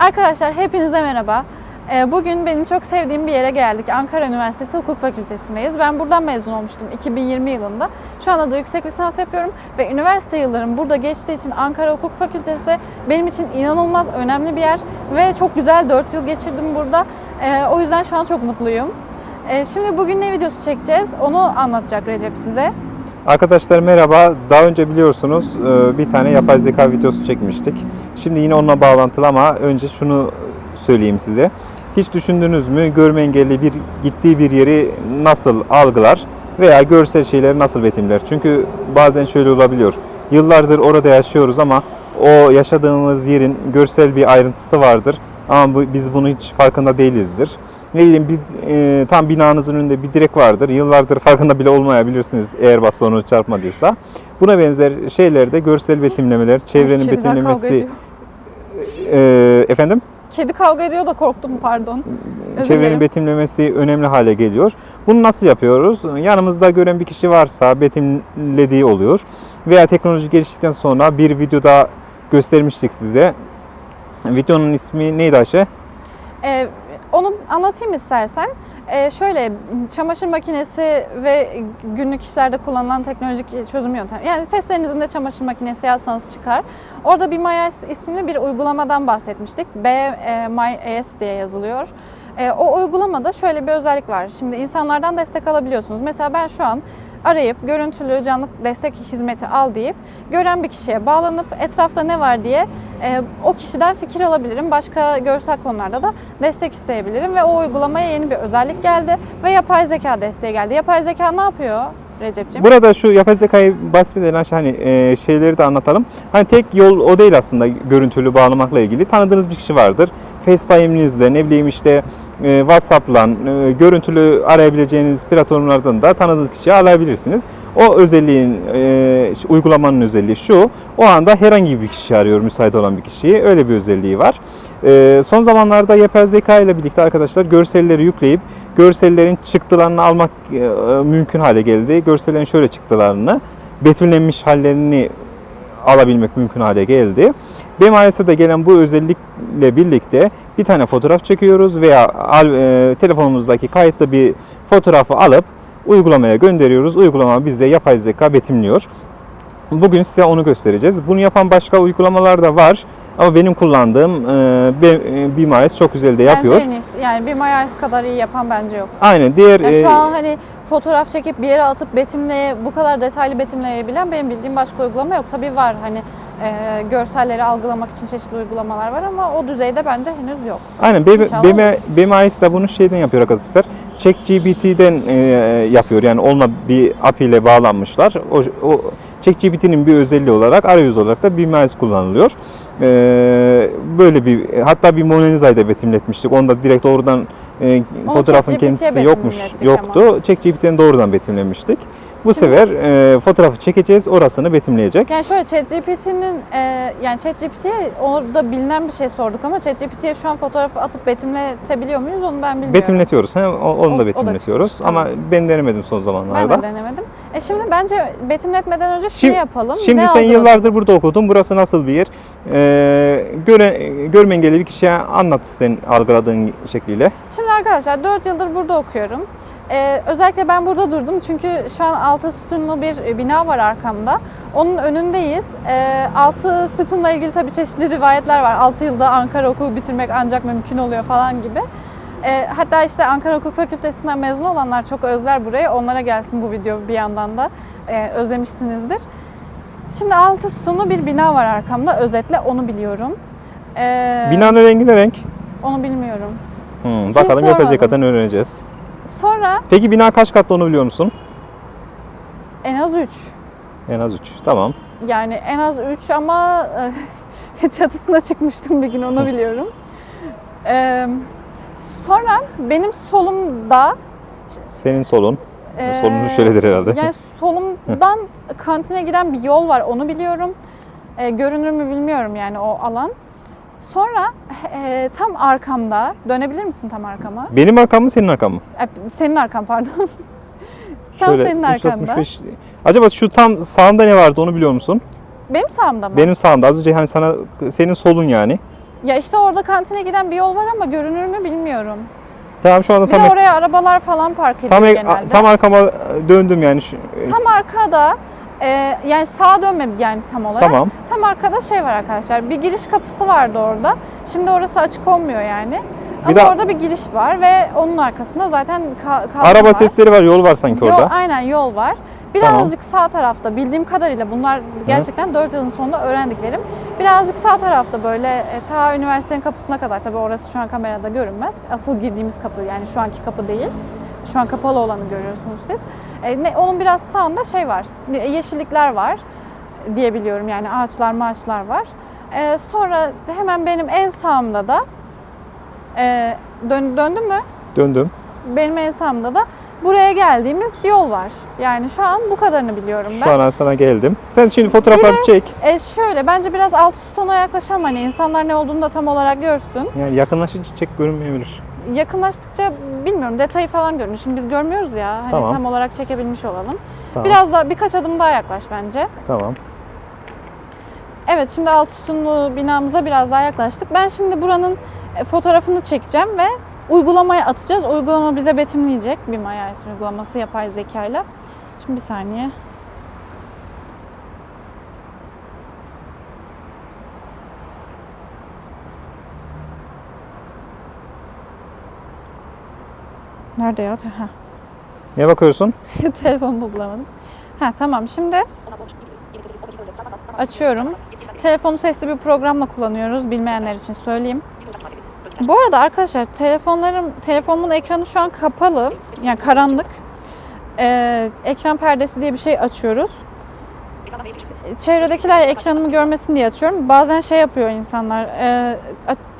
Arkadaşlar hepinize merhaba. Ee, Bugün benim çok sevdiğim bir yere geldik. Ankara Üniversitesi Hukuk Fakültesindeyiz. Ben buradan mezun olmuştum 2020 yılında. Şu anda da yüksek lisans yapıyorum ve üniversite yıllarım burada geçtiği için Ankara Hukuk Fakültesi benim için inanılmaz önemli bir yer ve çok güzel 4 yıl geçirdim burada. Ee, O yüzden şu an çok mutluyum. Ee, Şimdi bugün ne videosu çekeceğiz onu anlatacak Recep size. Arkadaşlar merhaba. Daha önce biliyorsunuz e, bir tane yapay zeka videosu çekmiştik. Şimdi yine onunla bağlantılı ama önce şunu söyleyeyim size. Hiç düşündünüz mü görme engelli bir gittiği bir yeri nasıl algılar veya görsel şeyleri nasıl betimler? Çünkü bazen şöyle olabiliyor. Yıllardır orada yaşıyoruz ama o yaşadığımız yerin görsel bir ayrıntısı vardır. Ama biz bunu hiç farkında değilizdir. Ne bileyim bir, e, tam binanızın önünde bir direk vardır. Yıllardır farkında bile olmayabilirsiniz eğer bastonunuz çarpmadıysa. Buna benzer şeylerde görsel betimlemeler, çevrenin Kediler betimlemesi... E, efendim? Kedi kavga ediyor da korktum pardon. Özür Çevrenin dilerim. betimlemesi önemli hale geliyor. Bunu nasıl yapıyoruz? Yanımızda gören bir kişi varsa betimlediği oluyor. Veya teknoloji geliştikten sonra bir videoda göstermiştik size. Videonun ismi neydi Ayşe? Ee, onu anlatayım istersen. Ee, şöyle çamaşır makinesi ve günlük işlerde kullanılan teknolojik çözüm yöntemi. Yani seslerinizin de çamaşır makinesi yazsanız çıkar. Orada bir MyAS isimli bir uygulamadan bahsetmiştik. B e, MyAS diye yazılıyor. E, o uygulamada şöyle bir özellik var. Şimdi insanlardan destek alabiliyorsunuz. Mesela ben şu an arayıp görüntülü canlı destek hizmeti al deyip gören bir kişiye bağlanıp etrafta ne var diye e, o kişiden fikir alabilirim. Başka görsel konularda da destek isteyebilirim ve o uygulamaya yeni bir özellik geldi ve yapay zeka desteği geldi. Yapay zeka ne yapıyor Recep'ciğim? Burada şu yapay zekayı bahsetmeden Ayşe hani e, şeyleri de anlatalım. Hani tek yol o değil aslında görüntülü bağlamakla ilgili. Tanıdığınız bir kişi vardır. FaceTime'inizle ne bileyim işte WhatsApp'la e, görüntülü arayabileceğiniz platformlardan da tanıdığınız kişiyi arayabilirsiniz. O özelliğin e, uygulamanın özelliği şu. O anda herhangi bir kişi arıyor müsait olan bir kişiyi. Öyle bir özelliği var. E, son zamanlarda yapay zeka ile birlikte arkadaşlar görselleri yükleyip görsellerin çıktılarını almak e, mümkün hale geldi. Görsellerin şöyle çıktılarını betimlenmiş hallerini alabilmek mümkün hale geldi. BMIS'e gelen bu özellikle birlikte bir tane fotoğraf çekiyoruz veya e, telefonumuzdaki kayıtlı bir fotoğrafı alıp uygulamaya gönderiyoruz. Uygulama bize yapay zeka betimliyor. Bugün size onu göstereceğiz. Bunu yapan başka uygulamalar da var. Ama benim kullandığım e, B- e, BMIS çok güzel de yapıyor. Bence en iyisi. Yani MyAS kadar iyi yapan bence yok. Aynen. Diğer Ya e, şu an hani fotoğraf çekip bir yere atıp betimleye, bu kadar detaylı betimleyebilen benim bildiğim başka uygulama yok. Tabii var hani e, görselleri algılamak için çeşitli uygulamalar var ama o düzeyde bence henüz yok. Aynen BMIS de bunu şeyden yapıyor arkadaşlar. ChatGPT'den e, yapıyor. Yani onunla bir API ile bağlanmışlar. O, o ChatGPT'nin bir özelliği olarak arayüz olarak da BMIS kullanılıyor. E, böyle bir hatta bir Mona Lisa'yı da betimletmiştik. Onda direkt doğrudan e, fotoğrafın kendisi yokmuş. Yoktu. ChatGPT'den doğrudan betimlemiştik. Bu Şimdi- sefer e, fotoğrafı çekeceğiz. Orasını betimleyecek. Yani şöyle ChatGPT'nin e, yani ChatGPT'ye orada bilinen bir şey sorduk ama ChatGPT'ye şu an fotoğrafı atıp betimletebiliyor muyuz onu ben bilmiyorum. Betimletiyoruz. He, onu O- o da da betimletiyoruz. Ama ben denemedim son ben zamanlarda. de denemedim. E şimdi bence betimletmeden önce şunu Şimdi- yapalım. Şimdi Ne sen algıladınız? yıllardır burada okudun. Burası nasıl bir yer? Ee, göre, görme engelli bir kişiye anlat sen algıladığın şekliyle. Şimdi arkadaşlar 4 yıldır burada okuyorum. Ee, özellikle ben burada durdum çünkü şu an altı sütunlu bir e, bina var arkamda. Onun önündeyiz. Ee, altı sütunla ilgili tabii çeşitli rivayetler var. 6 yılda Ankara Okulu bitirmek ancak mümkün oluyor falan gibi. Ee, hatta işte Ankara Hukuk Fakültesinden mezun olanlar çok özler burayı. Onlara gelsin bu video bir yandan da. Ee, özlemişsinizdir. Şimdi altı sütunlu bir bina var arkamda. Özetle onu biliyorum. Ee, Binanın rengi ne renk? Onu bilmiyorum. Hmm, bakalım yapay sormadım. zekadan öğreneceğiz. Sonra Peki bina kaç katlı onu biliyor musun? en az 3. En az 3. Tamam. Yani en az 3 ama e, çatısına çıkmıştım bir gün onu biliyorum. Ee, sonra benim solumda Senin solun. e, Solun şöyledir herhalde. Yani solumdan kantine giden bir yol var onu biliyorum. E, görünür mü bilmiyorum yani o alan. Sonra e, tam arkamda, dönebilir misin tam arkama? Benim arkam mı senin arkan mı? E, senin arkan pardon. tam senin arkanda. 365. Acaba şu tam sağında ne vardı onu biliyor musun? Benim sağımda mı? Benim sağımda az önce hani sana senin solun yani. Ya işte orada kantine giden bir yol var ama görünür mü bilmiyorum. Tamam şu anda Bir tam de oraya arabalar falan park ediyor tam genelde. tam arkama döndüm yani. Şu, Tam arkada e, yani sağa dönme yani tam olarak. Tamam. Tam arkada şey var arkadaşlar. Bir giriş kapısı vardı orada. Şimdi orası açık olmuyor yani. Ama de- orada bir giriş var ve onun arkasında zaten ka- Araba var. sesleri var, yol var sanki Yol, orada. aynen yol var. Birazcık sağ tarafta bildiğim kadarıyla bunlar gerçekten 4 yılın sonunda öğrendiklerim. Birazcık sağ tarafta böyle e, ta üniversitenin kapısına kadar tabii orası şu an kamerada görünmez. Asıl girdiğimiz kapı yani şu anki kapı değil. Şu an kapalı olanı görüyorsunuz siz. E, ne, onun biraz sağında şey var. e, Yeşillikler var diye biliyorum yani ağaçlar maaçlar var. E, sonra hemen benim en sağımda da e, dön, döndün mü? Döndüm. benim en sağımda da buraya geldiğimiz yol var. Yani şu an bu kadarını biliyorum ben. Şu an sana geldim. Sen şimdi fotoğrafları çek. E şöyle bence biraz alt üst tona yaklaşalım hani insanlar ne olduğunu da tam olarak görsün. Yani yakınlaşınca çek görünmeyebilir. Yakınlaştıkça bilmiyorum detayı falan görünür. Şimdi biz görmüyoruz ya hani Tamam. tam olarak çekebilmiş olalım. Tamam. Biraz daha birkaç adım daha yaklaş bence. Tamam. Evet şimdi alt üstünlü binamıza biraz daha yaklaştık. Ben şimdi buranın e, fotoğrafını çekeceğim ve uygulamaya atacağız. Uygulama bize betimleyecek. Bir Maya uygulaması yapay zekayla. Şimdi bir saniye. Nerede ya? Ha. Ne bakıyorsun? Telefonumu bulamadım. Ha tamam şimdi açıyorum. Telefonu sesli bir programla kullanıyoruz bilmeyenler için söyleyeyim. Bu arada arkadaşlar telefonlarım telefonumun ekranı şu an kapalı. Yani karanlık. Ee, ekran perdesi diye bir şey açıyoruz. Çevredekiler ekranımı görmesin diye açıyorum. Bazen şey yapıyor insanlar. e,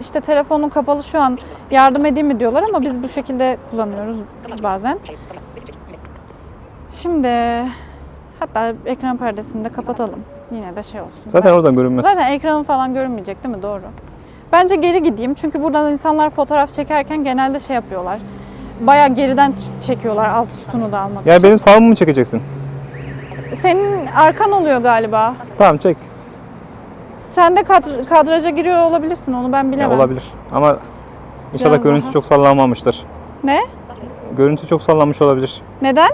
işte telefonun kapalı şu an yardım edeyim mi diyorlar ama biz bu şekilde kullanıyoruz bazen. Şimdi hatta ekran perdesini de kapatalım. Yine de şey olsun. Zaten oradan görünmez. Zaten ekranım falan görünmeyecek değil mi? Doğru. Bence geri gideyim çünkü buradan insanlar fotoğraf çekerken genelde şey yapıyorlar. Baya geriden çekiyorlar alt üstünü de almak Yani için. benim sağımı mı çekeceksin? Senin arkan oluyor galiba. Tamam çek. Sen de kadr- kadraja giriyor olabilirsin onu ben Ya, bilemem. olabilir. Ama inşallah Biraz görüntü daha. çok sallanmamıştır. Ne? Görüntü çok sallanmış olabilir. Neden?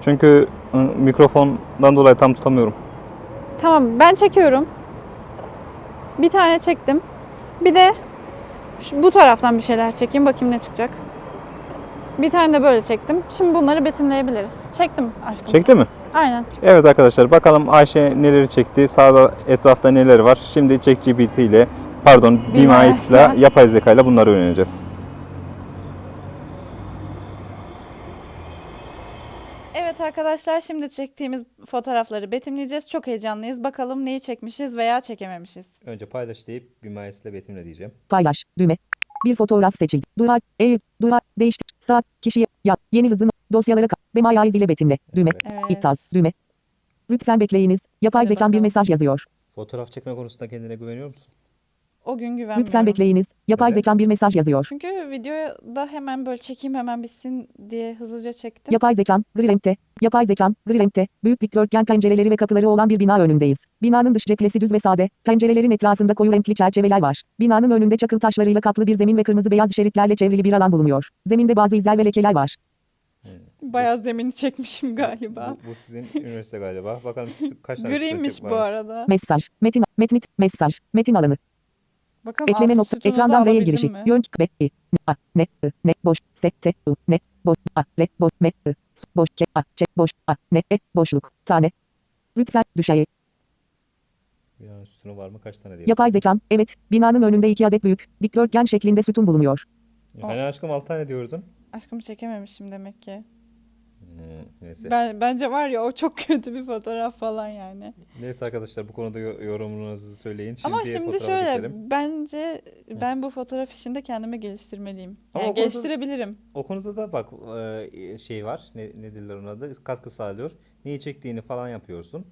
Çünkü ı, mikrofondan dolayı tam tutamıyorum. Tamam ben çekiyorum. Bir tane çektim. Bir de şu- bu taraftan bir şeyler çekeyim bakayım ne çıkacak. Bir tane de böyle çektim. Şimdi bunları betimleyebiliriz. Çektim aşkım. Çekti mi? Aynen. Evet arkadaşlar bakalım Ayşe neleri çekti. Sağda etrafta neler var. Şimdi ChatGPT ile pardon BMIS ile yapay zeka ile bunları öğreneceğiz. Evet arkadaşlar şimdi çektiğimiz fotoğrafları betimleyeceğiz. Çok heyecanlıyız. Bakalım neyi çekmişiz veya çekememişiz. Önce paylaş deyip BMIS ile betimle diyeceğim. Paylaş. Düğme. Bir fotoğraf seçildi. Duvar. Eğir. Duvar. Değiştir. Saat. Kişiye. Yat. Yeni hızın. Dosyalara kal. Bemayaiz ile betimle. Düğme. Evet. İptal. Düğme. Lütfen bekleyiniz. Yapay Hadi zekan bir mesaj yazıyor. Fotoğraf çekme konusunda kendine güveniyor musun? O gün güvenmiyorum. Lütfen bekleyiniz. Yapay Neden? zekan bir mesaj yazıyor. Çünkü videoda hemen böyle çekeyim hemen bitsin diye hızlıca çektim. Yapay zekam, gri renkte. Yapay zekam, gri renkte. Büyük dikdörtgen pencereleri ve kapıları olan bir bina önündeyiz. Binanın dış cephesi düz ve sade. Pencerelerin etrafında koyu renkli çerçeveler var. Binanın önünde çakıl taşlarıyla kaplı bir zemin ve kırmızı beyaz şeritlerle çevrili bir alan bulunuyor. Zeminde bazı izler ve lekeler var. Bayağı zemini çekmişim galiba. Bu, bu sizin üniversite galiba. Bakalım kaç tane Griymiş sütlaçık bu arada. Mesaj, metin, metnit, mesaj, metin alanı. Bakalım Ekleme nokta, ekrandan R'ye girişi. mi? Yön, be, i, a, ne, i, ne, boş, se, te, i, ne, boş, a, re, boş, me, i, s, boş, ke, a, çe, boş, a, ne, e, boşluk, tane. Lütfen, düşey. Binanın sütunu var mı? Kaç tane diye. Yapay zekam, evet, binanın önünde iki adet büyük, dikdörtgen şeklinde sütun bulunuyor. Hani aşkım 6 tane diyordun. Aşkım çekememişim demek ki. Hmm, neyse. Ben, bence var ya o çok kötü bir fotoğraf falan yani. Neyse arkadaşlar bu konuda yo- yorumunuzu söyleyin. Şimdi Ama şimdi şöyle geçelim. bence ben bu fotoğraf işinde kendimi geliştirmeliyim. Ama Yani o konuda- geliştirebilirim. O konuda da bak e, şey var. Ne, ne derler ona da katkı sağlıyor. Neyi çektiğini falan yapıyorsun.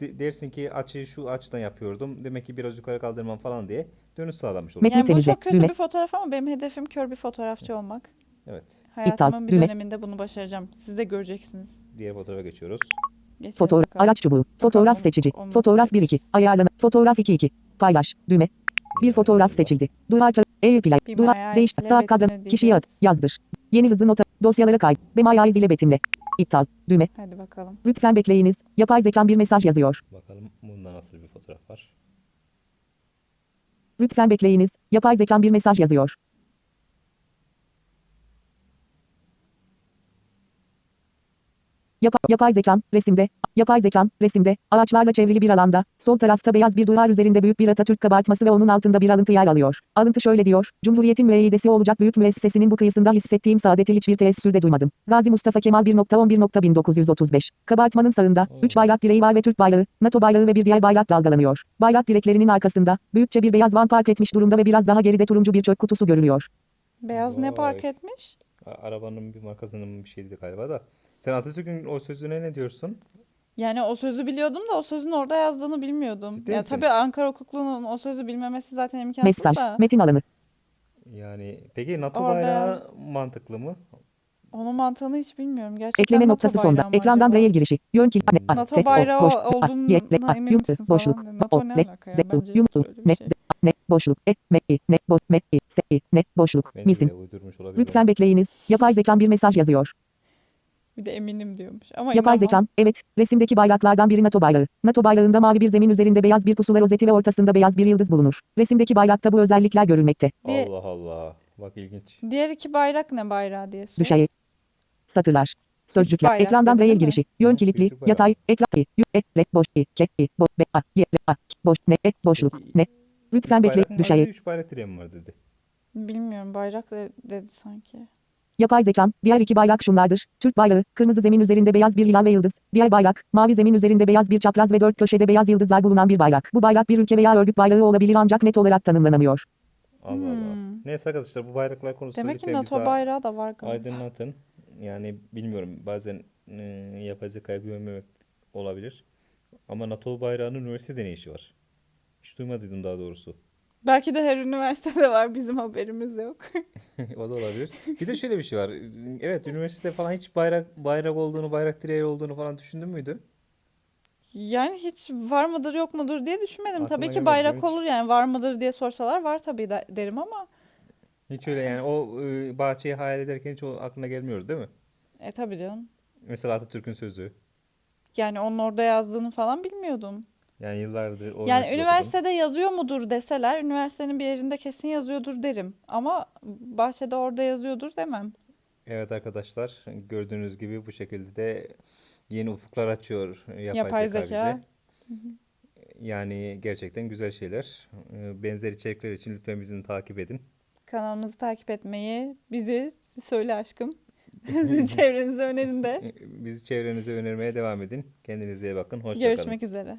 De- dersin ki açıyı şu açıdan yapıyordum. Demek ki biraz yukarı kaldırmam falan diye dönüş sağlamış olur. Yani bu çok kötü bir fotoğraf ama benim hedefim kör bir fotoğrafçı olmak. Evet. Hayatımın bir düğme. döneminde bunu başaracağım. Siz de göreceksiniz. Diğer fotoğrafa geçiyoruz. Geçelim Fotoğraf, bakalım. araç çubuğu, fotoğraf Bakalım seçici, olması fotoğraf 1 2, seçmiş. ayarlana, fotoğraf 2 2, paylaş, düğme, Bir fotoğraf seçildi. Duvar. Airplay. Bir Duvar. Maya Değiş. ile Sağ kadran. betimle Kişiye at. diyeceğiz. Yazdır. Yeni hızı nota. Dosyalara kay. Ve Maya ile betimle. İptal. Düğme. Hadi bakalım. Lütfen bekleyiniz. Yapay zekam bir mesaj yazıyor. Bakalım bunda nasıl bir fotoğraf var. Lütfen bekleyiniz. Yapay zekam bir mesaj yazıyor. Yapa- yapay zekam, resimde, yapay zekam, resimde, ağaçlarla çevrili bir alanda, sol tarafta beyaz bir duvar üzerinde büyük bir Atatürk kabartması ve onun altında bir alıntı yer alıyor. Alıntı şöyle diyor, Cumhuriyetin müeyyidesi olacak büyük müessesesinin bu kıyısında hissettiğim saadeti hiçbir teessürde duymadım. Gazi Mustafa Kemal 1.11.1935. Kabartmanın sağında, 3 bayrak direği var ve Türk bayrağı, NATO bayrağı ve bir diğer bayrak dalgalanıyor. Bayrak direklerinin arkasında, büyükçe bir beyaz van park etmiş durumda ve biraz daha geride turuncu bir çöp kutusu görülüyor. Beyaz ne park etmiş? Arabanın bir markasının bir şeydi galiba da. Sen Atatürk'ün o sözüne ne diyorsun? Yani o sözü biliyordum da o sözün orada yazdığını bilmiyordum. Ciddi ya misin? tabii Ankara hukukluğunun o sözü bilmemesi zaten imkansız Mesaj, da. metin alanı. Yani peki NATO Orada- bayrağı mantıklı mı? Onun mantığını hiç bilmiyorum. Gerçekten Ekleme NATO noktası sonda. mı Ekrandan acaba? girişi. Yön kilit. Ne, NATO te- o, bayrağı boş, olduğuna ye, le, a, emin yum, misin falan boşluk, dedi. NATO o, ne le, alaka ya? de, Bence yum, yok öyle bir ne, şey. de, ne, boşluk, e, me, i, ne, bo, me, i, se, i, ne, boşluk, Bence misin. de uydurmuş olabilir. Lütfen bekleyiniz. Yapay zekam bir mesaj yazıyor. Bir de eminim diyormuş. Ama Yapay zekam, evet, resimdeki bayraklardan biri NATO bayrağı. NATO bayrağında mavi bir zemin üzerinde beyaz bir pusula rozeti ve ortasında beyaz bir yıldız bulunur. Resimdeki bayrakta bu özellikler görülmekte. Diye- Allah Allah. Bak ilginç. Diğer iki bayrak ne bayrağı diye soruyor. Düşey. Satırlar. Sözcükler. bayrak Ekrandan dedi, rail değil mi? girişi. Yön Hı, kilitli. küçük bayrak. Yatay. Ekran. i, yu, e, re, boş, i, ke, i, bo, be, a, re, a, boş, ne, e, boşluk, ne. Lütfen Üç bekle. bayrak mı var Düşey. dedi, Üç bayrak direği mi var dedi. Bilmiyorum bayrak de- dedi sanki. Yapay zekam, diğer iki bayrak şunlardır. Türk bayrağı, kırmızı zemin üzerinde beyaz bir hilal ve yıldız. Diğer bayrak, mavi zemin üzerinde beyaz bir çapraz ve dört köşede beyaz yıldızlar bulunan bir bayrak. Bu bayrak bir ülke veya örgüt bayrağı olabilir ancak net olarak tanımlanamıyor. Allah Allah. Hmm. Neyse arkadaşlar bu bayraklar konusunda Demek ki NATO bayrağı da var galiba. aydınlatın. Yani bilmiyorum bazen e, yapay zekaya güvenmemek olabilir. Ama NATO bayrağının üniversitede ne işi var? Hiç duymadıydım daha doğrusu. Belki de her üniversitede var bizim haberimiz yok. o da olabilir. Bir de şöyle bir şey var. Evet üniversitede falan hiç bayrak bayrak olduğunu, bayrak direği olduğunu falan düşündün müydü? Yani hiç var mıdır yok mudur diye düşünmedim. Aklıma tabii ki bayrak hiç. olur yani var mıdır diye sorsalar var tabii de, derim ama Hiç öyle yani o e, bahçeyi hayal ederken hiç o aklına gelmiyordu değil mi? e tabii canım. Mesela Atatürk'ün sözü. Yani onun orada yazdığını falan bilmiyordum. Yani yıllardır o Yani üniversitede okudum. yazıyor mudur deseler üniversitenin bir yerinde kesin yazıyordur derim. Ama bahçede orada yazıyordur demem. Evet arkadaşlar gördüğünüz gibi bu şekilde de yeni ufuklar açıyor yapay, Yapay zeka, zeka. bize. Yani gerçekten güzel şeyler. Ee, Benzer içerikler için lütfen bizi takip edin. Kanalımızı takip etmeyi, bizi söyle aşkım. Çevrenize önerin de. Bizi çevrenize önermeye devam edin. Kendinize iyi bakın. Hoşça kalın. Görüşmek üzere.